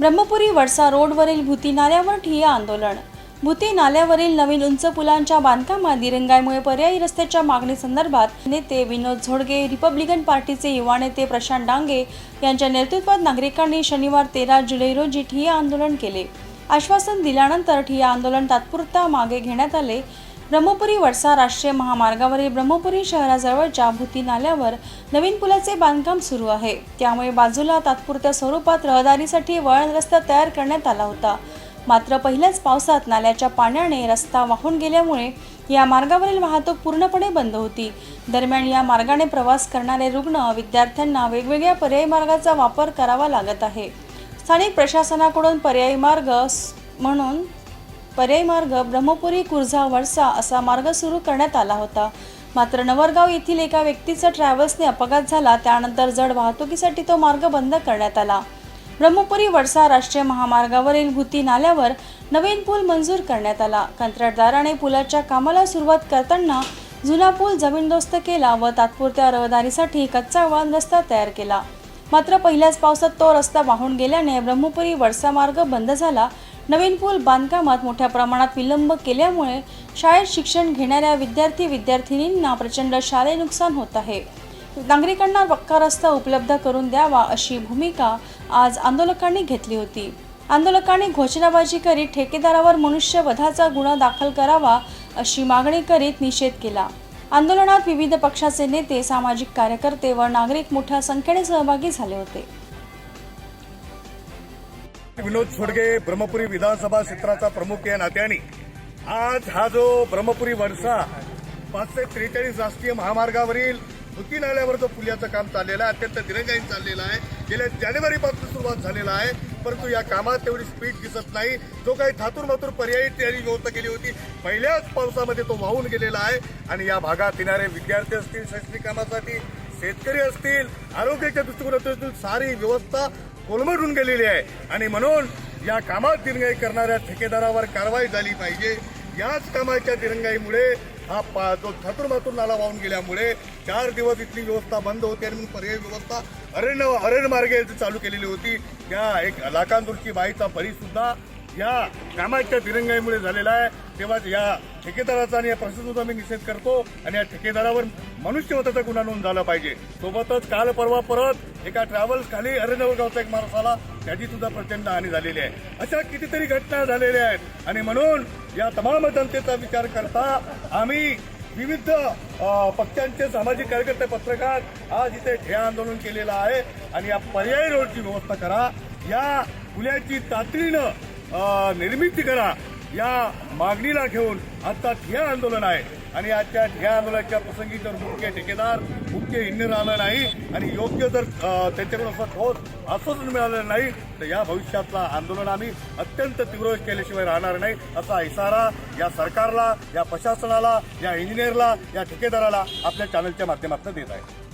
ब्रह्मपुरी वडसा रोडवरील भूती नाल्यावर ठिय्या आंदोलन. भूती नाल्यावरील नवीन उंच पुलांच्या बांधकामात दिरंगाईमुळे पर्यायी रस्त्याच्या मागणीसंदर्भात नेते विनोद झोडगे रिपब्लिकन पार्टीचे युवा नेते प्रशांत डांगे यांच्या नेतृत्वात नागरिकांनी शनिवार तेरा जुलै रोजी ठिय्या आंदोलन केले. आश्वासन दिल्यानंतर ठिय्या आंदोलन तात्पुरता मागे घेण्यात आले. ब्रह्मपुरी वडसा राष्ट्रीय महामार्गावरील ब्रह्मपुरी शहराजवळच्या भूती नाल्यावर नवीन पुलाचे बांधकाम सुरू आहे. त्यामुळे बाजूला तात्पुरत्या स्वरूपात रहदारीसाठी वळण रस्ता तयार करण्यात आला होता. मात्र पहिल्याच पावसात नाल्याच्या पाण्याने रस्ता वाहून गेल्यामुळे या मार्गावरील वाहतूक पूर्णपणे बंद होती. दरम्यान या मार्गाने प्रवास करणारे रुग्ण विद्यार्थ्यांना वेगवेगळ्या पर्यायी मार्गाचा वापर करावा लागत आहे. स्थानिक प्रशासनाकडून पर्यायी मार्ग स- म्हणून पर्यायी मार्ग ब्रह्मपुरी कुर्झा वडसा असा मार्ग सुरू करण्यात आला होता. मात्र नवरगाव येथील एका व्यक्तीचा ट्रॅव्हल्सने अपघात झाला. त्यानंतर जड वाहतुकीसाठी तो मार्ग बंद करण्यात आला. ब्रह्मपुरी वडसा राष्ट्रीय महामार्गावरील भूती नाल्यावर नवीन पूल मंजूर करण्यात आला. कंत्राटदाराने पुलाच्या कामाला सुरुवात करताना जुना पूल जमीनदोस्त केला व तात्पुरत्या रहदारीसाठी कच्चा वळण रस्ता तयार केला. मात्र पहिल्याच पावसात तो रस्ता वाहून गेल्याने ब्रह्मपुरी वडसा मार्ग बंद झाला. नवीन पूल बांधकामात मोठ्या प्रमाणात विलंब केल्यामुळे शाळेत शिक्षण घेणाऱ्या विद्यार्थी विद्यार्थिनींना प्रचंड शालेय नुकसान होत आहे. नागरिकांना पक्का रस्ता उपलब्ध करून द्यावा अशी भूमिका आज आंदोलकांनी घेतली होती. आंदोलकांनी घोषणाबाजी करीत ठेकेदारावर मनुष्यवधाचा गुन्हा दाखल करावा अशी मागणी करीत निषेध केला. आंदोलनात विविध पक्षाचे नेते सामाजिक कार्यकर्ते व नागरिक मोठ्या संख्येने सहभागी झाले होते. विनोद छोडगे ब्रह्मपुरी विधानसभा क्षेत्राचा प्रमुख या नात्याने. आज हा जो ब्रह्मपुरी वरसा पाचशे त्रेचाळीस राष्ट्रीय महामार्गावरील भुती नाल्यावर जो पुलाचं काम चाललेलं आहे अत्यंत दिरंगाईन चाललेलं आहे. गेल्या जानेवारीपासून सुरुवात झालेला आहे परंतु या कामात तेवढी स्पीड दिसत नाही. जो काही थातूर मातूर पर्यायी तयारी व्यवस्था केली होती पहिल्याच पावसामध्ये तो वाहून गेलेला आहे. आणि या भागात येणारे विद्यार्थी असतील शैक्षणिक कामासाठी शेतकरी असतील आरोग्याच्या दृष्टिकोनातून सारी व्यवस्था कोलमडून गेलेली आहे. आणि म्हणून या कामात दिरंगाई करणाऱ्या ठेकेदारावर कारवाई झाली पाहिजे. याच कामाच्या दिरंगाईमुळे हा पा जो मातूर नाला वाहून गेल्यामुळे चार दिवस इथली व्यवस्था बंद होती आणि म्हणून पर्यायी व्यवस्था अरण्य अरण्यमार्गे इथे चालू केलेली होती. त्या एक लाखांदूरची बाईचा बळी सुद्धा या कामाच्या दिरंगाईमुळे झालेला आहे. तेव्हा या ठेकेदाराचा आणि या प्रशासनाचा मी निषेध करतो आणि या ठेकेदारावर मनुष्यवधाचा गुन्हा नोंद झाला पाहिजे. सोबतच काल परवा परत एका ट्रॅव्हल्स खाली अरेनवर गावचा एक माणूस आला. त्याची सुद्धा प्रचंड हानी झालेली आहे. अशा कितीतरी घटना झालेल्या आहेत. आणि म्हणून या तमाम जनतेचा विचार करता आम्ही विविध पक्षांचे सामाजिक कार्यकर्ते पत्रकार आज इथे ठिया आंदोलन केलेलं आहे. आणि या पर्यायी रोडची व्यवस्था करा. या पुलाची तातडीनं निर्मिती करा. या मागणीला घेऊन आता ठिया आंदोलन आहे. आणि आजच्या ठिया आंदोलनाच्या प्रसंगी जर मुख्य ठेकेदार मुख्य इंजिनियर आलं नाही आणि योग्य जर त्यांच्याकडून असं ठोस आश्वासन मिळालं नाही तर या भविष्यातला आंदोलन आम्ही अत्यंत तीव्र केल्याशिवाय राहणार नाही असा इशारा या सरकारला या प्रशासनाला या इंजिनियरला या ठेकेदाराला आपल्या चॅनलच्या माध्यमातून देत आहे.